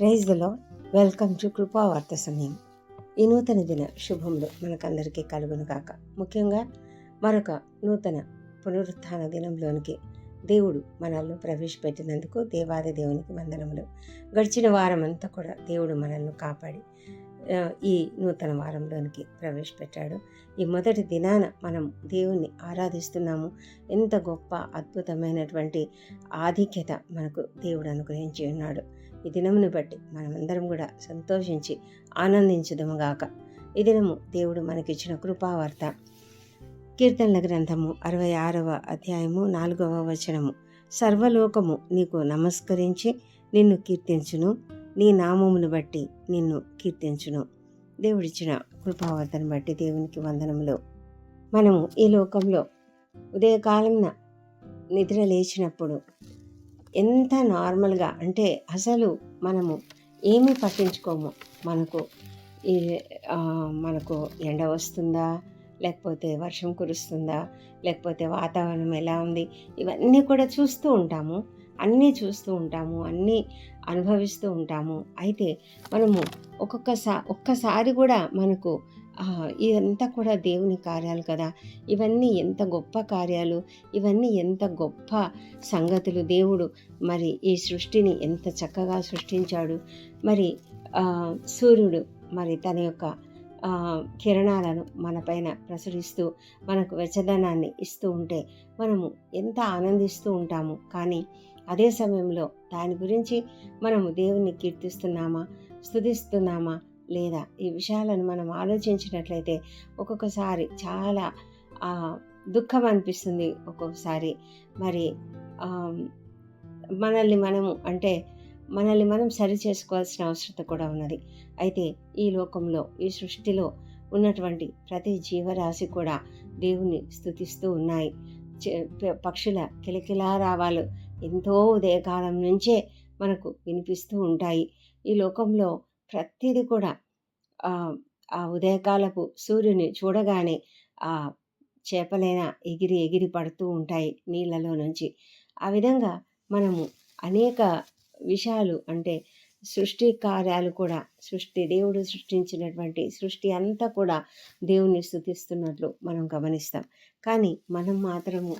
Praise the lord welcome to కృపావార్త సమయం ఈ నూతన దిన శుభములు మనకందరికీ కలుగును కాక ముఖ్యంగా మరొక నూతన పునరుత్థాన దినంలోనికి దేవుడు మనల్ని ప్రవేశపెట్టినందుకు దేవాది దేవునికి వందనములు. గడిచిన వారం అంతా కూడా దేవుడు మనల్ని కాపాడి ఈ నూతన వారంలోనికి ప్రవేశపెట్టాడు. ఈ మొదటి దినాన మనం దేవుణ్ణి ఆరాధిస్తున్నాము. ఎంత గొప్ప అద్భుతమైనటువంటి ఆధిక్యత మనకు దేవుడు అనుగ్రహించి ఉన్నాడు. ఈ దినమును బట్టి మనమందరం కూడా సంతోషించి ఆనందించుదముగాక. ఈ దినము దేవుడు మనకిచ్చిన కృపావార్త. కీర్తనల గ్రంథము అరవై ఆరవ అధ్యాయము నాలుగవ వచనము. సర్వలోకము నీకు నమస్కరించి నిన్ను కీర్తించును. నీ నామమును బట్టి నిన్ను కీర్తించును. దేవుడిచ్చిన కృపావార్తను బట్టి దేవునికి వందనములు. మనము ఈ లోకంలో ఉదయకాలంన నిద్ర లేచినప్పుడు ఎంత నార్మల్గా అంటే అసలు మనము ఏమీ పట్టించుకోము. మనకు ఈ మనకు ఎండ వస్తుందా? లేకపోతే వర్షం కురుస్తుందా? లేకపోతే వాతావరణం ఎలా ఉంది? ఇవన్నీ కూడా చూస్తూ ఉంటాము. అన్నీ చూస్తూ ఉంటాము అన్నీ అనుభవిస్తూ ఉంటాము. అయితే మనము ఒక్కొక్కసా ఒక్కసారి కూడా మనకు ఇదంతా కూడా దేవుని కార్యాలు కదా. ఇవన్నీ ఎంత గొప్ప కార్యాలు ఇవన్నీ ఎంత గొప్ప సంగతులు. దేవుడు మరి ఈ సృష్టిని ఎంత చక్కగా సృష్టించాడు. మరి సూర్యుడు మరి తన యొక్క కిరణాలను మనపైన ప్రసరిస్తూ మనకు వెచ్చదనాన్ని ఇస్తూ ఉంటే మనము ఎంత ఆనందిస్తూ ఉంటాము. కానీ అదే సమయంలో దాని గురించి మనము దేవుణ్ణి కీర్తిస్తున్నామా? స్థుతిస్తున్నామా లేదా? ఈ విషయాలను మనం ఆలోచించినట్లయితే ఒక్కొక్కసారి చాలా దుఃఖం అనిపిస్తుంది ఒక్కొక్కసారి. మరి మనల్ని మనము అంటే మనల్ని మనం సరి చేసుకోవాల్సిన అవసరత కూడా ఉన్నది. అయితే ఈ లోకంలో ఈ సృష్టిలో ఉన్నటువంటి ప్రతి జీవరాశి కూడా దేవుణ్ణి స్థుతిస్తూ ఉన్నాయి. పక్షుల కిలకిలా రావాలు ఎంతో ఉదయకాలం నుంచే మనకు వినిపిస్తూ ఉంటాయి. ఈ లోకంలో ప్రతిదీ కూడా ఆ, ఆ ఉదయకాలపు సూర్యుని చూడగానే ఆ చేపలైనా ఎగిరి ఎగిరి పడుతూ ఉంటాయి నీళ్ళలో నుంచి. ఆ విధంగా మనము అనేక విషయాలు అంటే సృష్టి కార్యాలు కూడా సృష్టి దేవుడు సృష్టించినటువంటి సృష్టి అంతా కూడా దేవుణ్ణి స్థుతిస్తున్నట్లు మనం గమనిస్తాం. కానీ మనం మాత్రము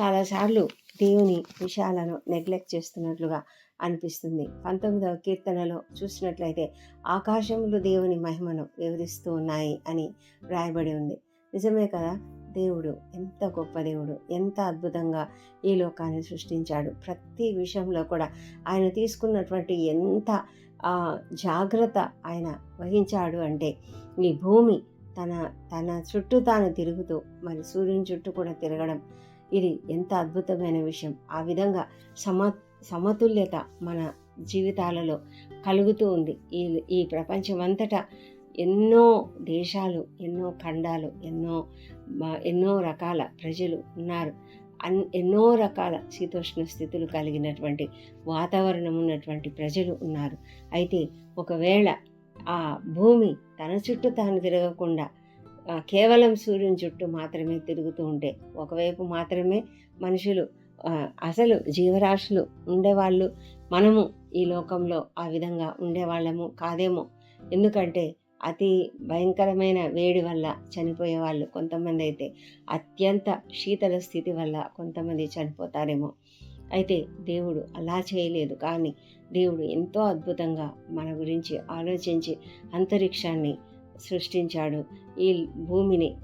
చాలాసార్లు దేవుని విషయాలను నెగ్లెక్ట్ చేస్తున్నట్లుగా అనిపిస్తుంది. పంతొమ్మిదవ కీర్తనలో చూసినట్లయితే ఆకాశములు దేవుని మహిమను వివరిస్తూ ఉన్నాయి అని రాయబడి ఉంది. నిజమే కదా? దేవుడు ఎంత గొప్ప దేవుడు ఎంత అద్భుతంగా ఈ లోకాన్ని సృష్టించాడు. ప్రతి విషయంలో కూడా ఆయన తీసుకున్నటువంటి ఎంత జాగ్రత్త ఆయన వహించాడు అంటే ఈ భూమి తన తన చుట్టూ తాను తిరుగుతూ మరి సూర్యుని చుట్టూ కూడా తిరగడం ఇది ఎంత అద్భుతమైన విషయం. ఆ విధంగా సమ సమతుల్యత మన జీవితాలలో కలుగుతూ ఉంది. ఈ ఈ ప్రపంచమంతటా ఎన్నో దేశాలు ఎన్నో ఖండాలు ఎన్నో ఎన్నో రకాల ప్రజలు ఉన్నారు. అన్ ఎన్నో రకాల శీతోష్ణ స్థితులు కలిగినటువంటి వాతావరణం ఉన్నటువంటి ప్రజలు ఉన్నారు. అయితే ఒకవేళ ఆ భూమి తన చుట్టూ తాను తిరగకుండా కేవలం సూర్యుని చుట్టూ మాత్రమే తిరుగుతూ ఉంటే ఒకవైపు మాత్రమే మనుషులు అసలు జీవరాశులు ఉండేవాళ్ళు మనము ఈ లోకంలో ఆ విధంగా ఉండేవాళ్ళము కాదేమో. ఎందుకంటే అతి భయంకరమైన వేడి వల్ల చనిపోయే వాళ్ళు కొంతమంది అయితే అత్యంత శీతల స్థితి వల్ల కొంతమంది చనిపోతారేమో. అయితే దేవుడు అలా చేయలేదు కానీ దేవుడు ఎంతో అద్భుతంగా మన గురించి ఆలోచించి అంతరిక్షాన్ని సృష్టించాడు. ఈ భూమిని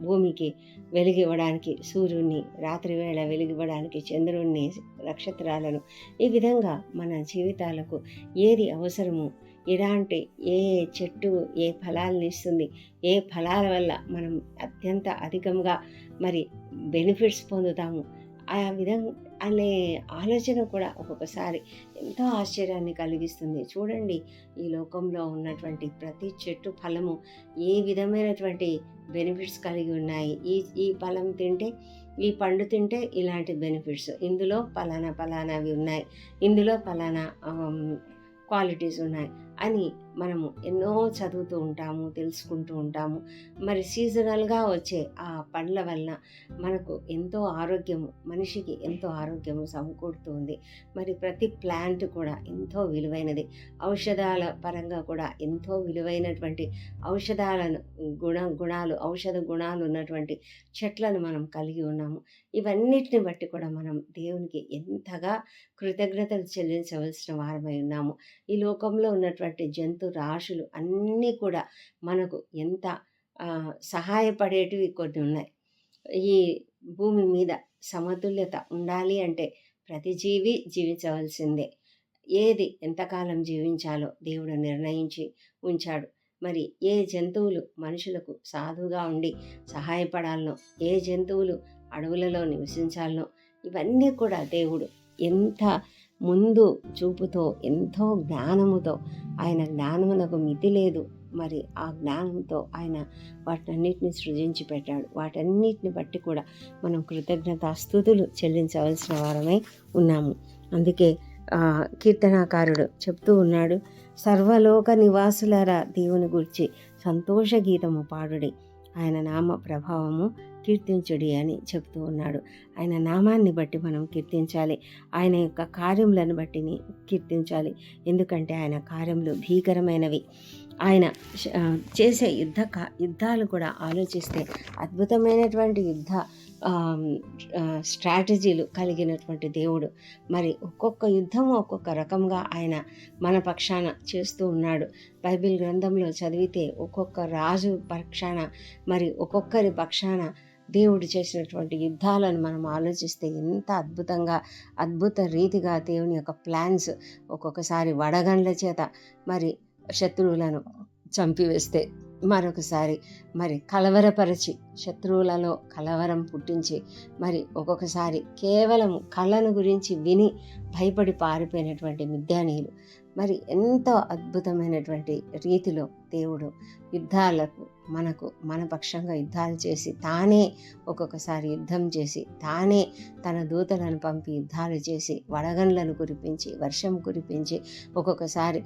భూమికి వెలిగివ్వడానికి సూర్యుడిని రాత్రి వేళ వెలిగివ్వడానికి చంద్రుణ్ణి నక్షత్రాలను ఈ విధంగా మన జీవితాలకు ఏది అవసరమో? ఇలాంటి ఏ చెట్టు ఏ ఫలాలను ఇస్తుంది? ఏ ఫలాల వల్ల మనం అత్యంత అధికంగా మరి బెనిఫిట్స్ పొందుతాము? ఆ విధంగా అనే ఆలోచన కూడా ఒక్కొక్కసారి ఎంతో ఆశ్చర్యాన్ని కలిగిస్తుంది. చూడండి ఈ లోకంలో ఉన్నటువంటి ప్రతి చెట్టు ఫలము ఏ విధమైనటువంటి బెనిఫిట్స్ కలిగి ఉన్నాయి? ఈ ఈ ఫలం తింటే ఈ పండు తింటే ఇలాంటి బెనిఫిట్స్. ఇందులో పలానా అవి ఉన్నాయి. ఇందులో ఫలానా క్వాలిటీస్ ఉన్నాయి. అని మనము ఎన్నో చదువుతూ ఉంటాము తెలుసుకుంటూ ఉంటాము. మరి సీజనల్గా వచ్చే ఆ పండ్ల వలన మనకు ఎంతో ఆరోగ్యము మనిషికి ఎంతో ఆరోగ్యము సమకూరుతుంది. మరి ప్రతి ప్లాంట్ కూడా ఎంతో విలువైనది. ఔషధాల పరంగా కూడా ఎంతో విలువైనటువంటి ఔషధాలను గుణ గుణాలు ఔషధ గుణాలు ఉన్నటువంటి చెట్లను మనం కలిగి ఉన్నాము. ఇవన్నిటిని బట్టి కూడా మనం దేవునికి ఎంతగా కృతజ్ఞతలు చెల్లించవలసిన వారమై ఉన్నాము. ఈ లోకంలో ఉన్నటువంటి జంతు రాశులు అన్నీ కూడా మనకు ఎంత సహాయపడేటివి కొన్ని ఉన్నాయి. ఈ భూమి మీద సమతుల్యత ఉండాలి అంటే ప్రతి జీవి జీవించవలసిందే. ఏది ఎంతకాలం జీవించాలో దేవుడు నిర్ణయించి ఉంచాడు. మరి ఏ జంతువులు మనుషులకు సాధుగా ఉండి సహాయపడాలనో ఏ జంతువులు అడవులలో నివసించాలనో ఇవన్నీ కూడా దేవుడు ఎంత ముందు చూపుతో ఎంతో జ్ఞానముతో ఆయన జ్ఞానమునకు మితి లేదు. మరి ఆ జ్ఞానంతో ఆయన వాటన్నిటిని సృజించి పెట్టాడు. వాటన్నిటిని బట్టి కూడా మనం కృతజ్ఞతాస్థుతులు చెల్లించవలసిన వారమై ఉన్నాము. అందుకే కీర్తనాకారుడు చెప్తూ ఉన్నాడు సర్వలోక నివాసులారా దేవుని గురించి సంతోష గీతము పాడుడి. ఆయన నామ ప్రభావము కీర్తించుడి అని చెప్తూ ఉన్నాడు. ఆయన నామాన్ని బట్టి మనం కీర్తించాలి. ఆయన యొక్క కార్యములను బట్టి కీర్తించాలి. ఎందుకంటే ఆయన కార్యములు భీకరమైనవి. ఆయన చేసే యుద్ధ యుద్ధాలు కూడా ఆలోచిస్తే అద్భుతమైనటువంటి యుద్ధ స్ట్రాటజీలు కలిగినటువంటి దేవుడు. మరి ఒక్కొక్క యుద్ధం ఒక్కొక్క రకంగా ఆయన మన పక్షాన చేస్తూ ఉన్నాడు. బైబిల్ గ్రంథంలో చదివితే ఒక్కొక్క రాజు పక్షాన మరి ఒక్కొక్కరి పక్షాన దేవుడు చేసినటువంటి యుద్ధాలను మనం ఆలోచిస్తే ఎంత అద్భుతంగా అద్భుత రీతిగా దేవుని యొక్క ప్లాన్స్ ఒక్కొక్కసారి వడగండ్ల చేత మరి శత్రువులను చంపివేస్తే మరొకసారి మరి కలవరపరిచి శత్రువులలో కలవరం పుట్టించి మరి ఒక్కొక్కసారి కేవలం కళ్ళను గురించి విని భయపడి పారిపోయినటువంటి మిద్యానీయులు. మరి ఎంతో అద్భుతమైనటువంటి రీతిలో దేవుడు యుద్ధాలకు మనకు మన పక్షంగా యుద్ధాలు చేసి తానే ఒక్కొక్కసారి యుద్ధం చేసి తానే తన దూతలను పంపి యుద్ధాలు చేసి వడగండ్లను కురిపించి వర్షం కురిపించి ఒక్కొక్కసారి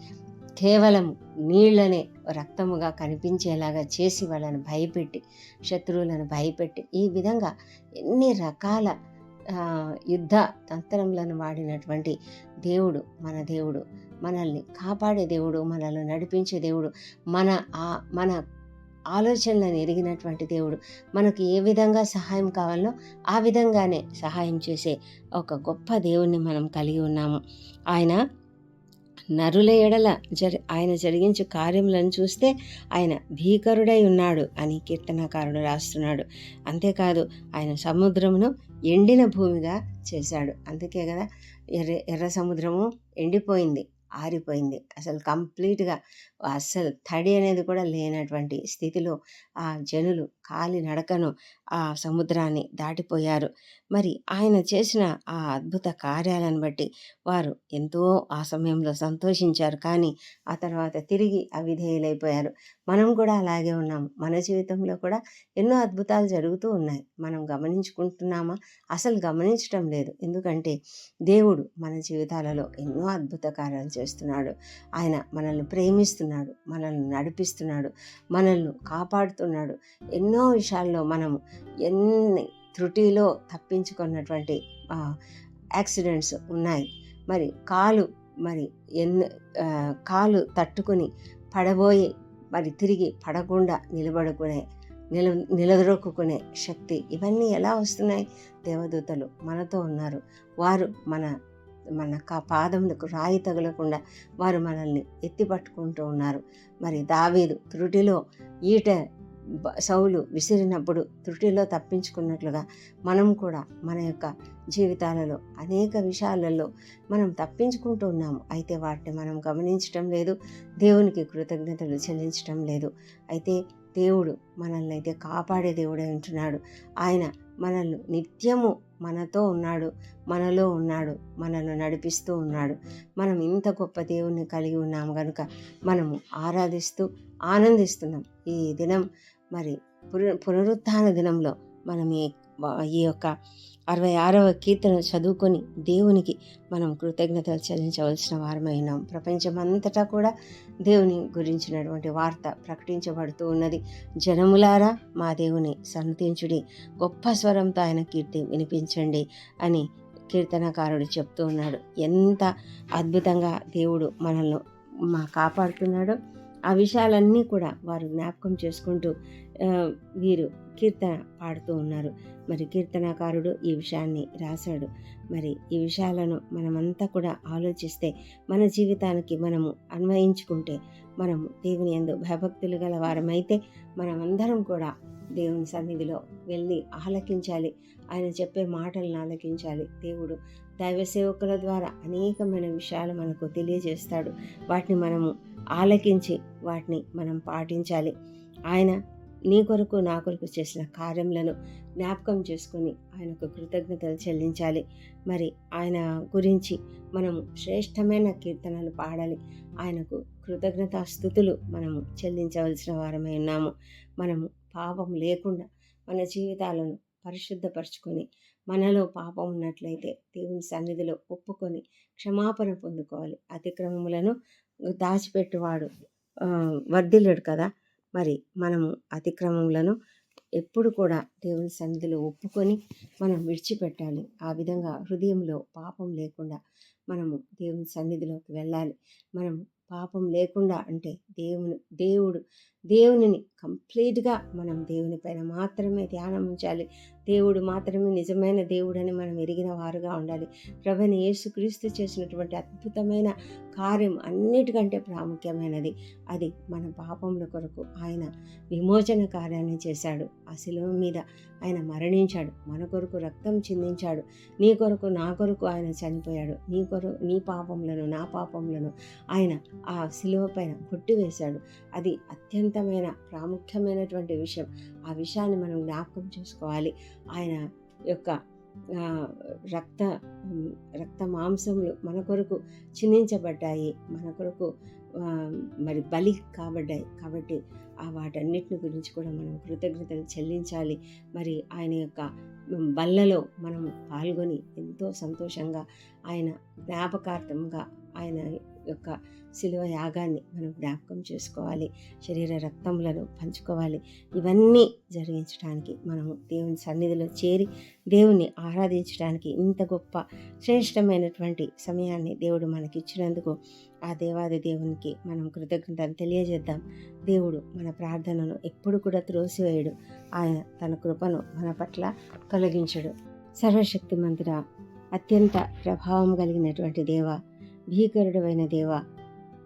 కేవలం నీళ్ళనే రక్తముగా కనిపించేలాగా చేసి వాళ్ళని భయపెట్టి శత్రువులను భయపెట్టి ఈ విధంగా ఎన్ని రకాల యుద్ధ తంత్రములను వాడినటువంటి దేవుడు మన దేవుడు మనల్ని కాపాడే దేవుడు మనల్ని నడిపించే దేవుడు మన ఆ మన ఆలోచనలను ఎరిగినటువంటి దేవుడు. మనకు ఏ విధంగా సహాయం కావాలో ఆ విధంగానే సహాయం చేసే ఒక గొప్ప దేవుణ్ణి మనం కలిగి ఉన్నాము. ఆయన నరుల ఎడల జరి ఆయన జరిగించే కార్యములను చూస్తే ఆయన భీకరుడై ఉన్నాడు అని కీర్తనకారుడు రాస్తున్నాడు. అంతేకాదు ఆయన సముద్రమును ఎండిన భూమిగా చేశాడు. అందుకే కదా ఎర్ర ఎర్ర సముద్రము ఎండిపోయింది. ఆరిపోయింది. అసలు కంప్లీట్గా అస్సలు తడి అనేది కూడా లేనటువంటి స్థితిలో ఆ జనులు కాలి నడకను ఆ సముద్రాన్ని దాటిపోయారు. మరి ఆయన చేసిన ఆ అద్భుత కార్యాలను బట్టి వారు ఎంతో ఆ సమయంలో సంతోషించారు. కానీ ఆ తర్వాత తిరిగి అవిధేయులైపోయారు. మనం కూడా అలాగే ఉన్నాం. మన జీవితంలో కూడా ఎన్నో అద్భుతాలు జరుగుతూ ఉన్నాయి. మనం గమనించుకుంటున్నామా? అసలు గమనించటం లేదు. ఎందుకంటే దేవుడు మన జీవితాలలో ఎన్నో అద్భుత కార్యాలు చేస్తున్నాడు. ఆయన మనల్ని ప్రేమిస్తున్నాడు. మనల్ని నడిపిస్తున్నాడు. మనల్ని కాపాడుతున్నాడు. ఎన్నో విషయాల్లో మనము ఎన్ని త్రుటిలో తప్పించుకున్నటువంటి యాక్సిడెంట్స్ ఉన్నాయి. మరి కాలు మరి ఎన్ని కాలు తట్టుకుని పడబోయి మరి తిరిగి పడకుండా నిలబడుకునే నిల నిలదొక్కునే శక్తి ఇవన్నీ ఎలా వస్తున్నాయి? దేవదూతలు మనతో ఉన్నారు. వారు మన మన కా పాదములకు రాయి తగలకుండా వారు మనల్ని ఎత్తి పట్టుకుంటూ ఉన్నారు. మరి దావీదు త్రుటిలో ఈట సౌలు విసిరినప్పుడు త్రుటిలో తప్పించుకున్నట్లుగా మనం కూడా మన యొక్క జీవితాలలో అనేక విషయాలలో మనం తప్పించుకుంటూ ఉన్నాము. అయితే వాటిని మనం గమనించటం లేదు దేవునికి కృతజ్ఞతలు చెల్లించటం లేదు. అయితే దేవుడు మనల్ని అయితే కాపాడే దేవుడే ఉంటున్నాడు. ఆయన మనల్ని నిత్యము మనతో ఉన్నాడు మనలో ఉన్నాడు మనల్ని నడిపిస్తూ ఉన్నాడు. మనం ఇంత గొప్ప దేవుణ్ణి కలిగి ఉన్నాము కనుక మనము ఆరాధిస్తూ ఆనందిస్తున్నాం. ఈ దినం మరి పున పునరుత్థాన దినంలో మనం ఈ ఈ యొక్క అరవై ఆరవ కీర్తన చదువుకొని దేవునికి మనం కృతజ్ఞతలు చెల్లించవలసిన వారమై ఉన్నాం. ప్రపంచమంతటా కూడా దేవుని గురించినటువంటి వార్త ప్రకటించబడుతూ ఉన్నది. జనములారా మా దేవుని సన్నతించుడి గొప్ప స్వరంతో ఆయన కీర్తి వినిపించండి అని కీర్తనకారుడు చెప్తూ ఉన్నాడు. ఎంత అద్భుతంగా దేవుడు మనల్ని మా కాపాడుతున్నాడో. ఆ విషయాలన్నీ కూడా వారు జ్ఞాపకం చేసుకుంటూ వీరు కీర్తన పాడుతూ ఉన్నారు. మరి కీర్తనకారుడు ఈ విషయాన్ని రాశాడు. మరి ఈ విషయాలను మనమంతా కూడా ఆలోచిస్తే మన జీవితానికి మనము అన్వయించుకుంటే మనము దేవుని ఎందు భయభక్తులు గల వారమైతే మనమందరం కూడా దేవుని సన్నిధిలో వెళ్ళి ఆలకించాలి. ఆయన చెప్పే మాటలను ఆలకించాలి. దేవుడు దైవ సేవకుల ద్వారా అనేకమైన విషయాలు మనకు తెలియజేస్తాడు. వాటిని మనము ఆలకించి వాటిని మనం పాటించాలి. ఆయన నీ కొరకు నా కొరకు చేసిన కార్యములను జ్ఞాపకం చేసుకొని ఆయనకు కృతజ్ఞతలు చెల్లించాలి. మరి ఆయన గురించి మనము శ్రేష్టమైన కీర్తనలు పాడాలి. ఆయనకు కృతజ్ఞత స్థుతులు మనము చెల్లించవలసిన వారమై ఉన్నాము. మనము పాపం లేకుండా మన జీవితాలను పరిశుద్ధపరచుకొని మనలో పాపం ఉన్నట్లయితే దేవుని సన్నిధిలో ఒప్పుకొని క్షమాపణ పొందుకోవాలి. అతిక్రమములను దాచిపెట్టువాడు వర్ధిల్లుడు కదా. మరి మనము అతిక్రమములను ఎప్పుడు కూడా దేవుని సన్నిధిలో ఒప్పుకొని మనం విడిచిపెట్టాలి. ఆ విధంగా హృదయంలో పాపం లేకుండా మనము దేవుని సన్నిధిలోకి వెళ్ళాలి. మనం పాపం లేకుండా అంటే దేవుని దేవుడు దేవునిని కంప్లీట్గా మనం దేవుని పైన మాత్రమే ధ్యానం ఉంచాలి. దేవుడు మాత్రమే నిజమైన దేవుడని మనం ఎరిగిన వారుగా ఉండాలి. ప్రభుని యేసుక్రీస్తు చేసినటువంటి అద్భుతమైన కార్యం అన్నిటికంటే ప్రాముఖ్యమైనది. అది మన పాపముల కొరకు ఆయన విమోచన కార్యాన్ని చేశాడు. ఆ శిలువ మీద ఆయన మరణించాడు. మన కొరకు రక్తం చిందించాడు. నీ కొరకు నా కొరకు ఆయన చనిపోయాడు. నీ కొరకు నీ పాపములను నా పాపములను ఆయన ఆ శిలువ పైన కొట్టివేశాడు. అది అత్యంత అత్యంతమైన ప్రాముఖ్యమైనటువంటి విషయం. ఆ విషయాన్ని మనం జ్ఞాపకం చేసుకోవాలి. ఆయన యొక్క రక్త రక్త మాంసములు మన కొరకు చిన్నించబడ్డాయి మన కొరకు మరి బలి కాబడ్డాయి. కాబట్టి ఆ వాటన్నిటిని గురించి కూడా మనం కృతజ్ఞతలు చెల్లించాలి. మరి ఆయన యొక్క బల్లలో మనం పాల్గొని ఎంతో సంతోషంగా ఆయన జ్ఞాపకార్థంగా ఆయన యొక్క శిలువ యాగాన్ని మనం జ్ఞాపకం చేసుకోవాలి. శరీర రక్తములను పంచుకోవాలి. ఇవన్నీ జరిగించడానికి మనము దేవుని సన్నిధిలో చేరి దేవుణ్ణి ఆరాధించడానికి ఇంత గొప్ప శ్రేష్టమైనటువంటి సమయాన్ని దేవుడు మనకిచ్చినందుకు ఆ దేవాది దేవునికి మనం కృతజ్ఞతలు తెలియజేద్దాం. దేవుడు మన ప్రార్థనను ఎప్పుడు కూడా త్రోసివేయడు. ఆయన తన కృపను మన పట్ల తొలగించడు. సర్వశక్తిమంతుడ అత్యంత ప్రభావం కలిగినటువంటి దేవ భీకరుడమైన దేవ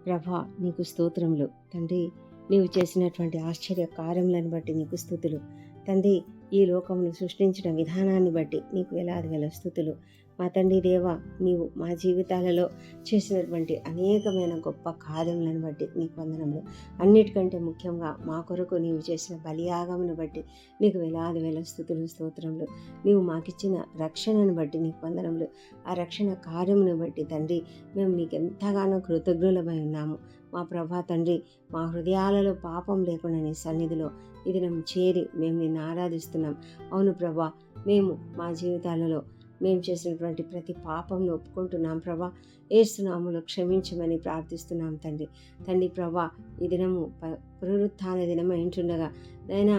ప్రభా నీకు స్తోత్రములు. తండ్రి నీవు చేసినటువంటి ఆశ్చర్య కార్యములను బట్టి నీకు స్థుతులు. తండ్రి ఈ లోకమును సృష్టించిన విధానాన్ని బట్టి నీకు వేలాది వేల స్థుతులు. మా తండ్రి దేవ నీవు మా జీవితాలలో చేసినటువంటి అనేకమైన గొప్ప కార్యములను బట్టి నీకు వందనములు. అన్నిటికంటే ముఖ్యంగా మా కొరకు నీవు చేసిన బలియాగమును బట్టి నీకు వేలాది వేల స్థుతులు స్తోత్రములు. నీవు మాకిచ్చిన రక్షణను బట్టి నీకు వందనములు. ఆ రక్షణ కార్యమును బట్టి తండ్రి మేము నీకు ఎంతగానో కృతజ్ఞులమై ఉన్నాము. మా ప్రభా తండ్రి మా హృదయాలలో పాపం లేకుండా నీ సన్నిధిలో ఇది మేము చేరి మేము నిన్ను ఆరాధిస్తున్నాం. అవును ప్రభా మేము మా జీవితాలలో మేము చేసినటువంటి ప్రతి పాపంను ఒప్పుకుంటున్నాం ప్రభా. ఏస్తున్నాములు క్షమించమని ప్రార్థిస్తున్నాం తండ్రి. తండ్రి ప్రభా ఈ దినము పునరుత్థాన దినము ఉంటుండగా నైనా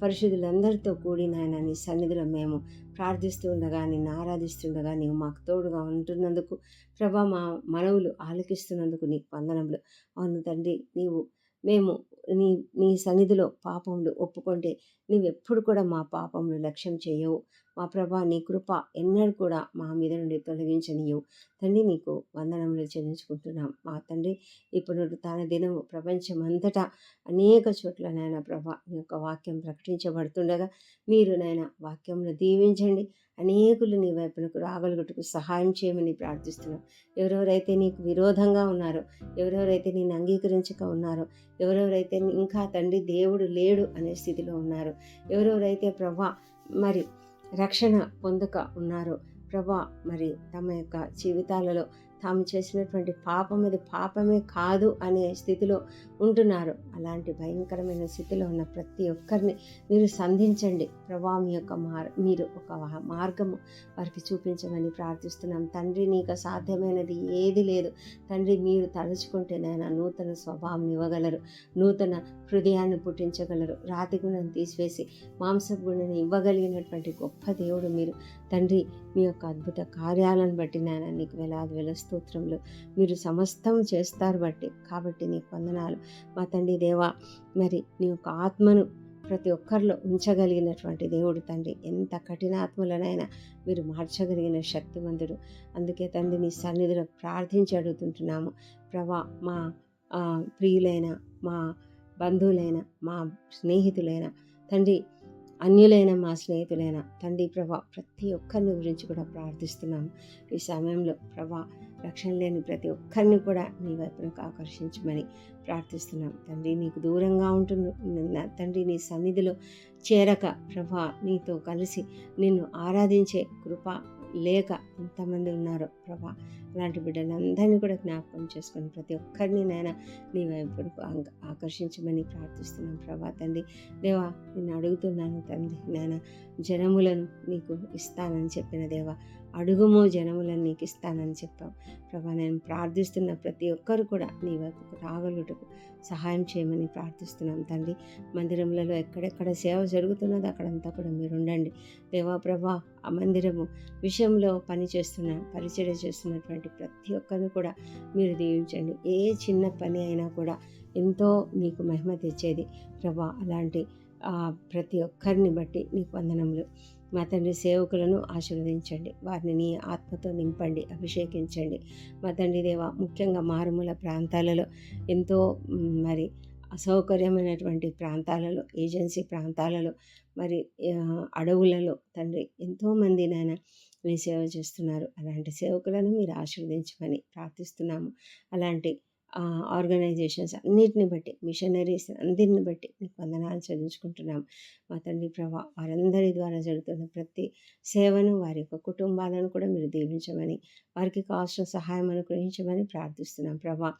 పరిశుద్ధులందరితో కూడి నాయన నీ సన్నిధిలో మేము ప్రార్థిస్తూ ఉండగా నిన్ను ఆరాధిస్తుండగా నీవు మాకు తోడుగా ఉంటున్నందుకు ప్రభా మా మనవులు ఆలకిస్తున్నందుకు నీకు వందనములు. అవును తండ్రి నీవు మేము నీ నీ సన్నిధిలో పాపములు ఒప్పుకుంటే నీవెప్పుడు కూడా మా పాపములు లక్ష్యం చేయవు. మా ప్రభా నీ కృప ఎన్నడూ కూడా మా మీద నుండి తొలగించనియవు. తండ్రి నీకు వందనములు చెల్లించుకుంటున్నాం. మా తండ్రి ఇప్పుడు తన దినము ప్రపంచమంతటా అనేక చోట్ల నాయన ప్రభా నీ యొక్క వాక్యం ప్రకటించబడుతుండగా మీరు నాయన వాక్యంలో దీవించండి. అనేకులు నీ వైపునకు రాగలుగుటకు సహాయం చేయమని ప్రార్థిస్తున్నాం. ఎవరెవరైతే నీకు విరోధంగా ఉన్నారో ఎవరెవరైతే నేను అంగీకరించక ఉన్నారో ఎవరెవరైతే ఇంకా తండ్రి దేవుడు లేడు అనే స్థితిలో ఉన్నారు ఎవరెవరైతే ప్రభా మరి రక్షణ పొందక ఉన్నారో. ప్రభా మరి తమ యొక్క జీవితాలలో తాము చేసినటువంటి పాపం ఇది పాపమే కాదు అనే స్థితిలో ఉంటున్నారు. అలాంటి భయంకరమైన స్థితిలో ఉన్న ప్రతి ఒక్కరిని మీరు సంధించండి. ప్రభా మీ యొక్క మార్ మీరు ఒక మార్గము వారికి చూపించమని ప్రార్థిస్తున్నాం. తండ్రి నీకు సాధ్యమైనది ఏది లేదు. తండ్రి మీరు తలుచుకుంటే నాయన నూతన స్వభావం ఇవ్వగలరు. నూతన హృదయాన్ని పుట్టించగలరు. రాతి గుణం తీసివేసి మాంసపు గుణాన్ని ఇవ్వగలిగినటువంటి గొప్ప దేవుడు మీరు. తండ్రి మీ యొక్క అద్భుత కార్యాలను బట్టి నాయన నీకు వేలాది వేల స్తోత్రములు మీరు సమస్తం చేస్తారు బట్టి. కాబట్టి నీకు వందనాలు. మా తండ్రి దేవా మరి నీ యొక్క ఆత్మను ప్రతి ఒక్కరిలో ఉంచగలిగినటువంటి దేవుడు తండ్రి. ఎంత కఠినాత్మలనైనా మీరు మార్చగలిగిన శక్తివంతుడు అందుకే తండ్రి నీ సన్నిధిలో ప్రార్థించి అడుగుతుంటున్నాము. ప్రభా మా ప్రియులైన మా బంధువులైన మా స్నేహితులైన తండ్రి అన్యులైన మా స్నేహితులైన తండ్రి ప్రభా ప్రతి ఒక్కరిని గురించి కూడా ప్రార్థిస్తున్నాము. ఈ సమయంలో ప్రభా రక్షణ లేని ప్రతి ఒక్కరిని కూడా నీ వైపునకు ఆకర్షించమని ప్రార్థిస్తున్నాం. తండ్రి నీకు దూరంగా ఉంటున్న తండ్రి నీ సన్నిధిలో చేరక ప్రభా నీతో కలిసి నిన్ను ఆరాధించే కృప లేక ఎంతమంది ఉన్నారో ప్రభా. అలాంటి బిడ్డలందరినీ కూడా జ్ఞాపకం చేసుకొని ప్రతి ఒక్కరిని నాయన నీ వైపుకు ఆకర్షించమని ప్రార్థిస్తున్నాను ప్రభా తండ్రి. దేవా నేను అడుగుతున్నాను తండ్రి. నాయన జనములను నీకు ఇస్తానని చెప్పిన దేవా అడుగుము జనములను నీకు ఇస్తానని చెప్పావు. ప్రభా నేను ప్రార్థిస్తున్న ప్రతి ఒక్కరు కూడా నీ వైపుకు రాగలుటకు సహాయం చేయమని ప్రార్థిస్తున్నాం తండ్రి. మందిరములలో ఎక్కడెక్కడ సేవ జరుగుతున్నదో అక్కడంతా కూడా మీరు ఉండండి దేవా ప్రభా ఆ మందిరము విషయంలో పనిచేస్తున్న చేస్తున్న పరిచయ చేస్తున్నటువంటి ప్రతి ఒక్కరిని కూడా మీరు దీవించండి. ఏ చిన్న పని అయినా కూడా ఎంతో నీకు మహిమ తెచ్చేది ప్రభా అలాంటి ప్రతి ఒక్కరిని బట్టి నీకు వందనములు. మా తండ్రి సేవకులను ఆశీర్వదించండి. వారిని నీ ఆత్మతో నింపండి అభిషేకించండి. మా తండ్రి దేవ ముఖ్యంగా మారుమూల ప్రాంతాలలో ఎంతో మరి అసౌకర్యమైనటువంటి ప్రాంతాలలో ఏజెన్సీ ప్రాంతాలలో మరి అడవులలో తండ్రి ఎంతోమంది నాయన మీ సేవ చేస్తున్నారు. అలాంటి సేవకులను మీరు ఆశీర్వదించమని ప్రార్థిస్తున్నాము. అలాంటి ఆర్గనైజేషన్స్ అన్నిటిని బట్టి మిషనరీస్ అందరిని బట్టి మీకు వందనాలు చదివించుకుంటున్నాం మా తండ్రి ప్రభా వారందరి ద్వారా జరుగుతున్న ప్రతి సేవను వారి యొక్క కుటుంబాలను కూడా మీరు దీవించమని వారికి కావాల్సిన సహాయం అనుగ్రహించమని ప్రార్థిస్తున్నాం. ప్రభా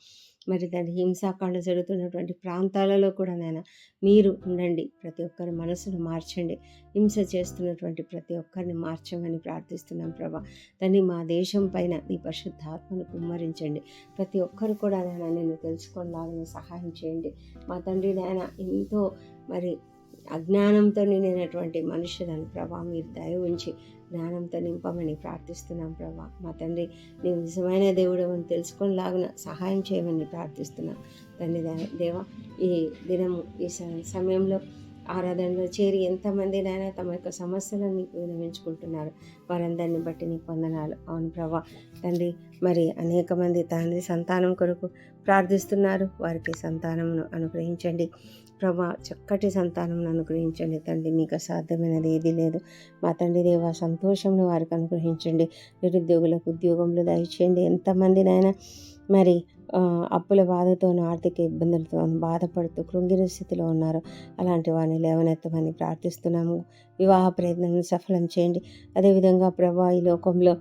మరి దాని హింసాకాండ జరుగుతున్నటువంటి ప్రాంతాలలో కూడా నైనా మీరు ఉండండి. ప్రతి ఒక్కరి మనసును మార్చండి. హింస చేస్తున్నటువంటి ప్రతి ఒక్కరిని మార్చమని ప్రార్థిస్తున్నాం ప్రభా. దాన్ని మా దేశం పైన నీ పరిశుద్ధాత్మను కుమ్మరించండి. ప్రతి ఒక్కరు కూడా నేను నేను తెలుసుకోలాగా సహాయం చేయండి. మా తండ్రి నాయన ఎంతో మరి అజ్ఞానంతో నిండినటువంటి మనుషులను ప్రభా మీరు దయ ఉంచి జ్ఞానంతో నింపమని ప్రార్థిస్తున్నాం ప్రభా. మా తండ్రి నీవు నిజమైన దేవుడు అని తెలుసుకునేలాగున సహాయం చేయమని ప్రార్థిస్తున్నాం. తండ్రి దేవ ఈ దినము ఈ సమయంలో ఆరాధనలో చేరి ఎంతమంది నాయన తమ యొక్క సమస్యలను నీకు వినవించుకుంటున్నారు వారందరిని బట్టి నీ పొందనాలు అవును ప్రభా. తండ్రి మరి అనేక మంది తండ్రి సంతానం కొరకు ప్రార్థిస్తున్నారు. వారికి సంతానమును అనుగ్రహించండి. ప్రభా చక్కటి సంతానం అనుగ్రహించండి. తండ్రి మీకు అసాధ్యమైనది ఏది లేదు. మా తండ్రి దేవ సంతోషంను వారికి అనుగ్రహించండి. నిరుద్యోగులకు ఉద్యోగంలో దయచేయండి. ఎంతమందినైనా మరి అప్పుల బాధతోనూ ఆర్థిక ఇబ్బందులతో బాధపడుతూ కృంగిన స్థితిలో ఉన్నారు. అలాంటి వారిని లేవనెత్తమని ప్రార్థిస్తున్నాము. వివాహ ప్రయత్నం సఫలం చేయండి. అదేవిధంగా ప్రభా ఈ లోకంలో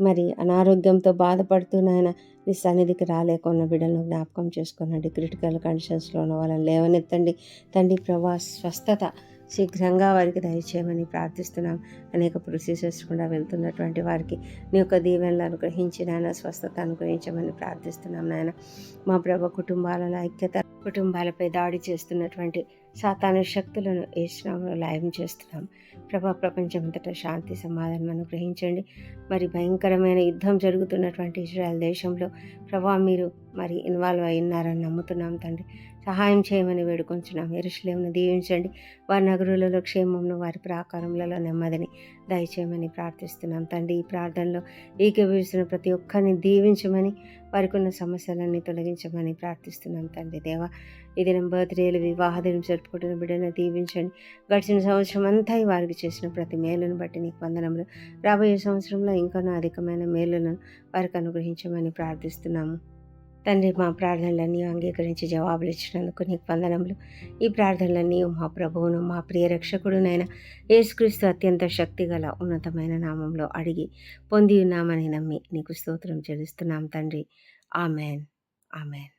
మరి అనారోగ్యంతో బాధపడుతున్నాయన నీ సన్నిధికి రాలేకున్న బిడ్డలను జ్ఞాపకం చేసుకోనండి. క్రిటికల్ కండిషన్స్లో ఉన్న వాళ్ళని లేవనెత్తండి. తండ్రి ప్రభా స్వస్థత శీఘ్రంగా వారికి దయచేయమని ప్రార్థిస్తున్నాం. అనేక ప్రొసీజర్స్ కూడా వెళ్తున్నటువంటి వారికి నీ యొక్క దీవెనలు అనుగ్రహించి నాయన స్వస్థత అనుగ్రహించమని ప్రార్థిస్తున్నాం నాయన. మా ప్రభ కుటుంబాలలో ఐక్యత కుటుంబాలపై దాడి చేస్తున్నటువంటి సాతాను శక్తులను ఏసునామలో లాయం చేస్తున్నాం. ప్రభా ప్రపంచమంతటా శాంతి సమాధానం అనుగ్రహించండి. మరి భయంకరమైన యుద్ధం జరుగుతున్నటువంటి ఇజ్రాయెల్ దేశంలో ప్రభా మీరు మరి ఇన్వాల్వ్ అయినారని నమ్ముతున్నాం తండ్రి. సహాయం చేయమని వేడుకొంచున్నాం. ఎరుషులేమును దీవించండి. వారి నగరులలో క్షేమంను వారి ప్రాకారములలో నెమ్మదిని దయచేయమని ప్రార్థిస్తున్నాం. తండ్రి ఈ ప్రార్థనలో ఏకీభవిస్తున్న ప్రతి ఒక్కరిని దీవించమని వారికి ఉన్న సమస్యలన్నీ తొలగించమని ప్రార్థిస్తున్నాం తండ్రి దేవ. ఈ దినం బర్త్డేలు వివాహ దినం జరుపుకుంటున్న బిడ్డను దీవించండి. గడిచిన సంవత్సరం అంతా వారికి చేసిన ప్రతి మేలును బట్టి నీకు వందనములు. రాబోయే సంవత్సరంలో ఇంకనూ అధికమైన మేలులను వారికి అనుగ్రహించమని ప్రార్థిస్తున్నాము. తండ్రి మా ప్రార్థనలన్నీ అంగీకరించి జవాబులు ఇచ్చినందుకు నీకు వందనములు. ఈ ప్రార్థనలన్నీ మా ప్రభువును మా ప్రియ రక్షకుడునైన యేసుక్రీస్తు అత్యంత శక్తిగల ఉన్నతమైన నామంలో అడిగి పొంది ఉన్నామని నమ్మి నీకు స్తోత్రం చెల్లిస్తున్నాం తండ్రి. ఆమెన్. ఆమెన్.